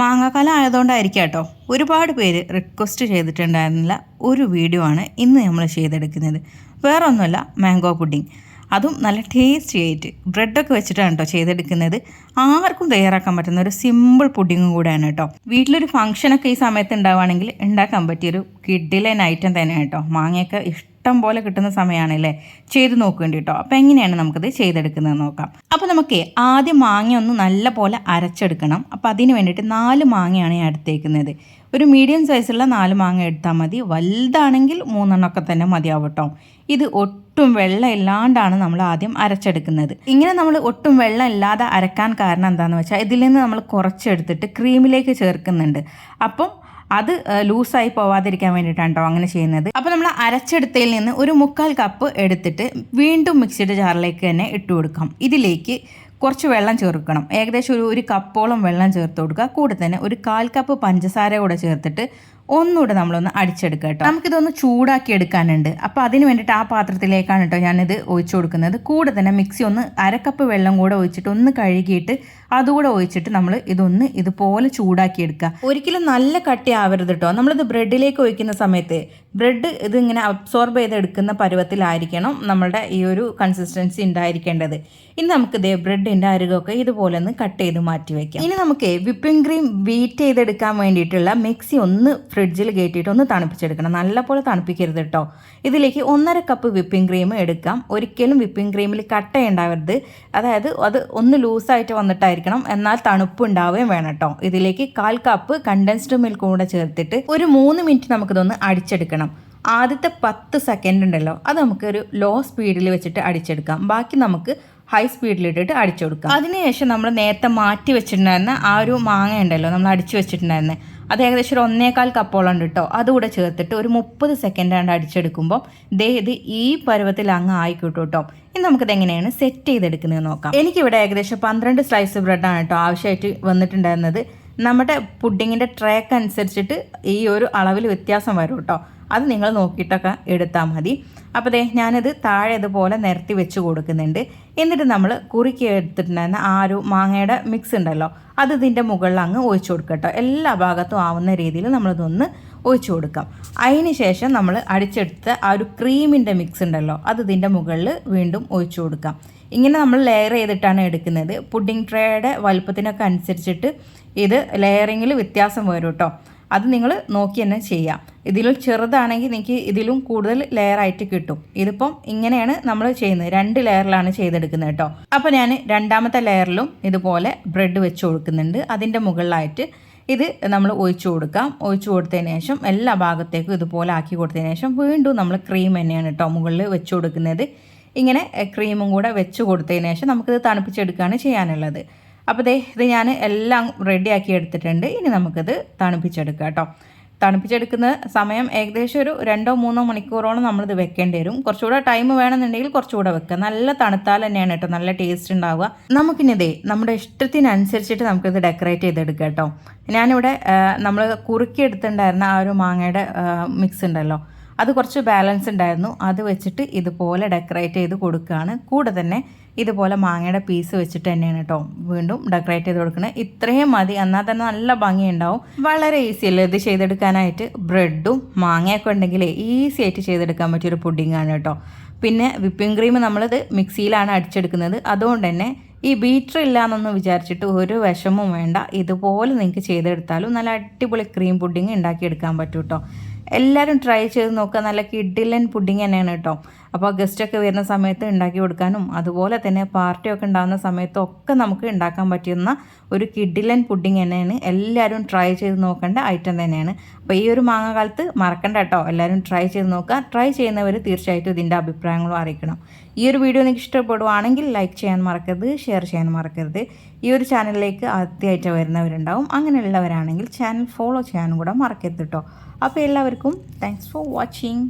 മാങ്ങാക്കാലം ആയതുകൊണ്ടായിരിക്കും കേട്ടോ ഒരുപാട് പേര് റിക്വസ്റ്റ് ചെയ്തിട്ടുണ്ടായിരുന്നില്ല. ഒരു വീഡിയോ ആണ് ഇന്ന് നമ്മൾ ചെയ്തെടുക്കുന്നത്. വേറെ ഒന്നുമല്ല മാംഗോ പുഡിംഗ് അതും നല്ല ടേസ്റ്റി ആയിട്ട് ബ്രെഡൊക്കെ വെച്ചിട്ടാണ് കേട്ടോ ചെയ്തെടുക്കുന്നത്. ആർക്കും തയ്യാറാക്കാൻ പറ്റുന്ന ഒരു സിമ്പിൾ പുഡിങ്ങും കൂടെയാണ് കേട്ടോ വീട്ടിലൊരു ഫംഗ്ഷനൊക്കെ ഈ സമയത്ത് ഉണ്ടാവുകയാണെങ്കിൽ ഉണ്ടാക്കാൻ പറ്റിയൊരു കിഡിലൈൻ ഐറ്റം തന്നെയാണ് കേട്ടോ മാങ്ങയൊക്കെ ഇഷ്ടം പോലെ കിട്ടുന്ന സമയമാണ് അല്ലേ ചെയ്ത് നോക്കേണ്ടി കേട്ടോ അപ്പോൾ എങ്ങനെയാണ് നമുക്കത് ചെയ്തെടുക്കുന്നത് നോക്കാം. അപ്പോൾ നമുക്ക് ആദ്യം മാങ്ങ ഒന്ന് നല്ല പോലെ അരച്ചെടുക്കണം. അപ്പോൾ അതിന് വേണ്ടിയിട്ട് നാല് മാങ്ങയാണ് ഞാൻ എടുത്തേക്കുന്നത്. ഒരു മീഡിയം സൈസുള്ള നാല് മാങ്ങ എടുത്താൽ മതി. വലുതാണെങ്കിൽ മൂന്നെണ്ണമൊക്കെ തന്നെ മതിയാവും കേട്ടോ ഇത് ഒട്ടും വെള്ളം ഇല്ലാണ്ടാണ് നമ്മൾ ആദ്യം അരച്ചെടുക്കുന്നത്. ഇങ്ങനെ നമ്മൾ ഒട്ടും വെള്ളം ഇല്ലാതെ അരക്കാൻ കാരണം എന്താണെന്ന് വെച്ചാൽ ഇതിൽ നിന്ന് നമ്മൾ കുറച്ചെടുത്തിട്ട് ക്രീമിലേക്ക് ചേർക്കുന്നുണ്ട്. അപ്പം അത് ലൂസായി പോവാതിരിക്കാൻ വേണ്ടിയിട്ടാണ് കേട്ടോ അങ്ങനെ ചെയ്യുന്നത്. അപ്പോൾ നമ്മൾ അരച്ചെടുത്തതിൽ നിന്ന് ഒരു മുക്കാൽ കപ്പ് എടുത്തിട്ട് വീണ്ടും മിക്സിയുടെ ജാറിലേക്ക് തന്നെ ഇട്ട് കൊടുക്കാം. ഇതിലേക്ക് കുറച്ച് വെള്ളം ചേർക്കണം. ഏകദേശം ഒരു ഒരു കപ്പോളം വെള്ളം ചേർത്ത് കൊടുക്കുക. കൂടെ തന്നെ ഒരു കാൽ കപ്പ് പഞ്ചസാര കൂടെ ചേർത്തിട്ട് ഒന്നുകൂടെ നമ്മളൊന്ന് അടിച്ചെടുക്കുക കേട്ടോ. നമുക്കിതൊന്ന് ചൂടാക്കി എടുക്കാനുണ്ട്. അപ്പോൾ അതിന് വേണ്ടിയിട്ട് ആ പാത്രത്തിലേക്കാണ് കേട്ടോ ഞാനിത് ഒഴിച്ചു കൊടുക്കുന്നത്. കൂടെ തന്നെ മിക്സി ഒന്ന് അരക്കപ്പ് വെള്ളം കൂടെ ഒഴിച്ചിട്ട് ഒന്ന് കഴുകിയിട്ട് അതുകൂടെ ഒഴിച്ചിട്ട് നമ്മൾ ഇതൊന്ന് ഇതുപോലെ ചൂടാക്കി എടുക്കുക ഒരിക്കലും നല്ല കട്ടി ആവരുത് കേട്ടോ. നമ്മളിത് ബ്രെഡിലേക്ക് ഒഴിക്കുന്ന സമയത്ത് ബ്രെഡ് ഇതിങ്ങനെ അബ്സോർബ് ചെയ്തെടുക്കുന്ന പരുവത്തിലായിരിക്കണം നമ്മളുടെ ഈ ഒരു കൺസിസ്റ്റൻസി ഉണ്ടായിരിക്കേണ്ടത്. ഇനി നമുക്ക് ഇതേ ബ്രെഡിന്റെ അരുകൊക്കെ ഇതുപോലെ ഒന്ന് കട്ട് ചെയ്ത് മാറ്റി വയ്ക്കാം ഇനി നമുക്ക് വിപ്പിംഗ് ക്രീം ബീറ്റ് ചെയ്തെടുക്കാൻ വേണ്ടിയിട്ടുള്ള മിക്സി ഒന്ന് ഫ്രിഡ്ജിൽ കയറ്റിയിട്ട് ഒന്ന് തണുപ്പിച്ചെടുക്കണം. നല്ലപോലെ തണുപ്പിക്കരുത് കേട്ടോ ഇതിലേക്ക് ഒന്നര കപ്പ് വിപ്പിംഗ് ക്രീം എടുക്കാം. ഒരിക്കലും വിപ്പിംഗ് ക്രീമിൽ കട്ട ഉണ്ടാവരുത് അതായത് അത് ഒന്ന് ലൂസായിട്ട് വന്നിട്ടായിരിക്കണം. എന്നാൽ തണുപ്പ് ഉണ്ടാവുകയും വേണം കേട്ടോ ഇതിലേക്ക് കാൽ കപ്പ് കണ്ടൻസ്ഡ് മിൽക്ക് കൂടെ ചേർത്തിട്ട് ഒരു മൂന്ന് മിനിറ്റ് നമുക്കിതൊന്ന് അടിച്ചെടുക്കണം. ആദ്യത്തെ പത്ത് സെക്കൻഡ് ഉണ്ടല്ലോ അത് നമുക്ക് ഒരു ലോ സ്പീഡിൽ വെച്ചിട്ട് അടിച്ചെടുക്കാം. ബാക്കി നമുക്ക് ഹൈ സ്പീഡിലിട്ടിട്ട് അടിച്ചു കൊടുക്കാം അതിനുശേഷം നമ്മൾ നേരത്തെ മാറ്റി വെച്ചിട്ടുണ്ടായിരുന്ന ആ ഒരു മാങ്ങ ഉണ്ടല്ലോ നമ്മൾ അടിച്ചു വെച്ചിട്ടുണ്ടായിരുന്നത് അത് ഏകദേശം ഒരു ഒന്നേകാൽ കപ്പോളം ഉണ്ട് കേട്ടോ അതുകൂടെ ചേർത്തിട്ട് ഒരു മുപ്പത് സെക്കൻഡ് ആണ്ട് അടിച്ചെടുക്കുമ്പോൾ ദേ ഇത് ഈ പരുവത്തിൽ അങ്ങ് ആയിക്കോട്ടോ കേട്ടോ ഇനി നമുക്കിത് എങ്ങനെയാണ് സെറ്റ് ചെയ്തെടുക്കുന്നത് നോക്കാം. എനിക്കിവിടെ ഏകദേശം പന്ത്രണ്ട് സ്ലൈസ് ബ്രെഡാണ് കേട്ടോ ആവശ്യമായിട്ട് വന്നിട്ടുണ്ടായിരുന്നത്. നമ്മുടെ പുഡിങ്ങിന്റെ ട്രാക്ക് അനുസരിച്ചിട്ട് ഈ ഒരു അളവിൽ വ്യത്യാസം വരും കേട്ടോ അത് നിങ്ങൾ നോക്കിയിട്ടൊക്കെ എടുത്താൽ മതി. അപ്പോൾ ദേ ഞാനത് താഴെ ഇതുപോലെ നിരത്തി വെച്ച് കൊടുക്കുന്നുണ്ട്. എന്നിട്ട് നമ്മൾ കുറുക്കി എടുത്തിട്ടുണ്ടായിരുന്ന ആ ഒരു മാങ്ങയുടെ മിക്സ് ഉണ്ടല്ലോ അത് ഇതിന്റെ മുകളിൽ അങ്ങ് ഒഴിച്ചു കൊടുക്കട്ടോ എല്ലാ ഭാഗത്തും ആവുന്ന രീതിയിൽ നമ്മളിതൊന്ന് ഒഴിച്ചു കൊടുക്കാം. അതിന് ശേഷം നമ്മൾ അടിച്ചെടുത്ത ആ ഒരു ക്രീമിന്റെ മിക്സ് ഉണ്ടല്ലോ അത് ഇതിന്റെ മുകളിൽ വീണ്ടും ഒഴിച്ചു കൊടുക്കാം. ഇങ്ങനെ നമ്മൾ ലെയർ ചെയ്തിട്ടാണ് എടുക്കുന്നത്. പുഡിംഗ് ട്രേയുടെ വലുപ്പത്തിനൊക്കെ അനുസരിച്ചിട്ട് ഇത് ലെയറിങ്ങിൽ വ്യത്യാസം വരും കേട്ടോ അത് നിങ്ങൾ നോക്കി തന്നെ ചെയ്യാം. ഇതിലും ചെറുതാണെങ്കിൽ നിങ്ങൾക്ക് ഇതിലും കൂടുതൽ ലെയറായിട്ട് കിട്ടും. ഇതിപ്പം ഇങ്ങനെയാണ് നമ്മൾ ചെയ്യുന്നത്. രണ്ട് ലെയറിലാണ് ചെയ്തെടുക്കുന്നത് കേട്ടോ അപ്പോൾ ഞാൻ രണ്ടാമത്തെ ലെയറിലും ഇതുപോലെ ബ്രെഡ് വെച്ച് കൊടുക്കുന്നുണ്ട്. അതിന്റെ മുകളിലായിട്ട് ഇത് നമ്മൾ ഒഴിച്ചു കൊടുക്കാം. ഒഴിച്ചു കൊടുത്തതിന് ശേഷം എല്ലാ ഭാഗത്തേക്കും ഇതുപോലെ ആക്കി കൊടുത്തതിന് ശേഷം വീണ്ടും നമ്മൾ ക്രീം തന്നെയാണ് കേട്ടോ മുകളിൽ വെച്ച് കൊടുക്കുന്നത്. ഇങ്ങനെ ക്രീമും കൂടെ വെച്ച് കൊടുത്തതിന് ശേഷം നമുക്കിത് തണുപ്പിച്ചെടുക്കുകയാണ് ചെയ്യാനുള്ളത്. അപ്പോൾ ദേ ഇത് ഞാൻ എല്ലാം റെഡിയാക്കി എടുത്തിട്ടുണ്ട്. ഇനി നമുക്കിത് തണുപ്പിച്ചെടുക്കാം കേട്ടോ. തണുപ്പിച്ചെടുക്കുന്ന സമയം ഏകദേശം ഒരു രണ്ടോ മൂന്നോ മണിക്കൂറോളം നമ്മളിത് വെക്കേണ്ടി വരും. കുറച്ചുകൂടെ ടൈം വേണമെന്നുണ്ടെങ്കിൽ കുറച്ചുകൂടെ വെക്കുക നല്ല തണുത്താൽ തന്നെയാണ് കേട്ടോ. നല്ല ടേസ്റ്റ് ഉണ്ടാവുക. നമുക്കിനി ഇതേ നമ്മുടെ ഇഷ്ടത്തിനനുസരിച്ചിട്ട് നമുക്കിത് ഡെക്കറേറ്റ് ചെയ്തെടുക്കാം കേട്ടോ. ഞാനിവിടെ നമ്മൾ കുറുക്കി എടുത്തിട്ടുണ്ടായിരുന്ന ആ ഒരു മാങ്ങയുടെ മിക്സ് ഉണ്ടല്ലോ. അത് കുറച്ച് ബാലൻസ് ഉണ്ടായിരുന്നു. അത് വെച്ചിട്ട് ഇതുപോലെ ഡെക്കറേറ്റ് ചെയ്ത് കൊടുക്കുകയാണ്. കൂടെ തന്നെ ഇതുപോലെ മാങ്ങയുടെ പീസ് വെച്ചിട്ട് തന്നെയാണ് കേട്ടോ വീണ്ടും ഡെക്കറേറ്റ് ചെയ്ത് കൊടുക്കുന്നത് ഇത്രയും മതി. എന്നാൽ തന്നെ നല്ല ഭംഗിയുണ്ടാവും വളരെ ഈസി അല്ലേ ഇത് ചെയ്തെടുക്കാനായിട്ട്? ബ്രെഡും മാങ്ങയൊക്കെ ഉണ്ടെങ്കിൽ ഈസി ആയിട്ട് ചെയ്തെടുക്കാൻ പറ്റിയൊരു ആണ് കേട്ടോ പിന്നെ വിപ്പിംഗ് ക്രീം നമ്മളിത് മിക്സിയിലാണ് അടിച്ചെടുക്കുന്നത്. അതുകൊണ്ട് തന്നെ ഈ ബീറ്റർ ഇല്ല എന്നൊന്നും വിചാരിച്ചിട്ട് ഒരു വിഷമവും വേണ്ട. ഇതുപോലെ നിങ്ങൾക്ക് ചെയ്തെടുത്താലും നല്ല അടിപൊളി ക്രീം പുഡിങ് ഉണ്ടാക്കിയെടുക്കാൻ പറ്റും കേട്ടോ എല്ലാവരും ട്രൈ ചെയ്ത് നോക്കുക. നല്ല കിഡിലൻ പുഡിങ് തന്നെയാണ് കേട്ടോ. അപ്പോൾ ഗസ്റ്റൊക്കെ വരുന്ന സമയത്ത് ഉണ്ടാക്കി കൊടുക്കാനും അതുപോലെ തന്നെ പാർട്ടിയൊക്കെ ഉണ്ടാകുന്ന സമയത്തൊക്കെ നമുക്ക് ഉണ്ടാക്കാൻ പറ്റുന്ന ഒരു കിഡിലൻ പുഡിംഗ് തന്നെയാണ്. എല്ലാവരും ട്രൈ ചെയ്ത് നോക്കേണ്ട ഐറ്റം തന്നെയാണ്. അപ്പോൾ ഈ ഒരു മാങ്ങ കാലത്ത് മറക്കണ്ട കേട്ടോ. എല്ലാവരും ട്രൈ ചെയ്ത് നോക്കുക. ട്രൈ ചെയ്യുന്നവർ തീർച്ചയായിട്ടും ഇതിന്റെ അഭിപ്രായങ്ങളും അറിയിക്കണം. ഈ ഒരു വീഡിയോ നിങ്ങൾക്ക് ഇഷ്ടപ്പെടുവാണെങ്കിൽ ലൈക്ക് ചെയ്യാൻ മറക്കരുത് ഷെയർ ചെയ്യാൻ മറക്കരുത്. ഈ ഒരു ചാനലിലേക്ക് ആദ്യമായിട്ട് വരുന്നവരുണ്ടാവും. അങ്ങനെയുള്ളവരാണെങ്കിൽ ചാനൽ ഫോളോ ചെയ്യാനും കൂടെ മറക്കരുത് കേട്ടോ. അപ്പോൾ എല്ലാവർക്കും താങ്ക്സ് ഫോർ വാച്ചിങ്